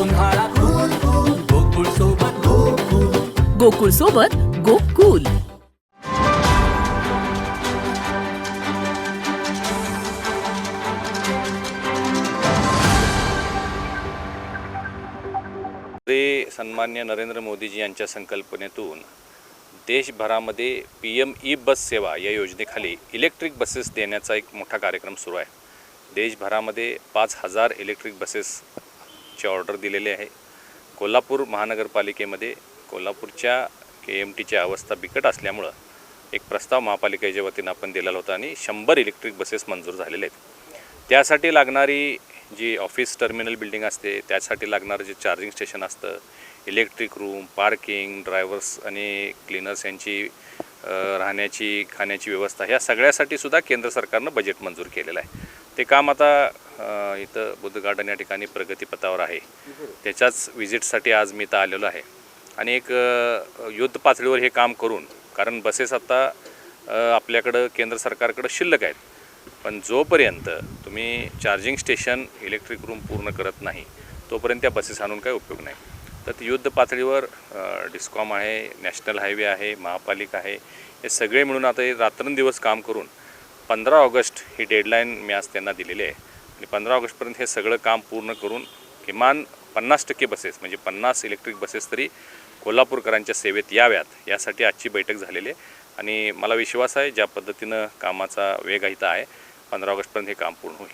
उन्हाळा गोकुळ सोबत गोकुल गोकुळ सोबत गोकुल. ते सन्मान्य नरेंद्र मोदीजी यांच्या संकल्पनेतून देशभरामध्ये पी एम ई बस सेवा या योजनेखाली इलेक्ट्रिक बसेस देण्याचा एक मोठा कार्यक्रम सुरू आहे. देशभरामध्ये पाच हजार इलेक्ट्रिक बसेस ची ऑर्डर दिलेली आहे. कोल्हापूर महानगरपालिकेमध्ये कोल्हापूरच्या के एम टीची अवस्था बिकट असल्यामुळं एक प्रस्ताव महापालिकेच्या वतीनं आपण दिलेला होता आणि शंभर इलेक्ट्रिक बसेस मंजूर झालेले आहेत. त्यासाठी लागणारी जी ऑफिस टर्मिनल बिल्डिंग असते त्यासाठी लागणारं जे चार्जिंग स्टेशन असतं इलेक्ट्रिक रूम पार्किंग ड्रायव्हर्स आणि क्लिनर्स यांची राहण्याची खाण्याची व्यवस्था ह्या सगळ्यासाठी सुद्धा केंद्र सरकारनं बजेट मंजूर केलेलं आहे. ते काम आता इथं बुद्ध गार्डन या ठिकाणी प्रगतीपथावर आहे. त्याच्याच विजिटसाठी आज मी इथं आलेलो आहे. आणि एक युद्ध पातळीवर हे काम करून कारण बसेस आता आपल्याकडं केंद्र सरकारकडं शिल्लक आहेत. पण जोपर्यंत तुम्ही चार्जिंग स्टेशन इलेक्ट्रिक रूम पूर्ण करत नाही तोपर्यंत त्या बसेस आणून काही उपयोग नाही. तर ते युद्ध पातळीवर डिस्कॉम आहे नॅशनल हायवे आहे महापालिका आहे हे सगळे मिळून आता हे रात्रंदिवस काम करून पंधरा ऑगस्ट ही डेडलाईन मी आज त्यांना दिलेली आहे. आणि पंधरा ऑगस्टपर्यंत हे सगळं काम पूर्ण करून किमान पन्नास टक्के बसेस म्हणजे पन्नास इलेक्ट्रिक बसेस तरी कोल्हापूरकरांच्या सेवेत याव्यात यासाठी आजची बैठक झालेली आहे. आणि मला विश्वास आहे ज्या पद्धतीनं कामाचा वेग इथं आहे पंधरा ऑगस्टपर्यंत हे काम पूर्ण होईल.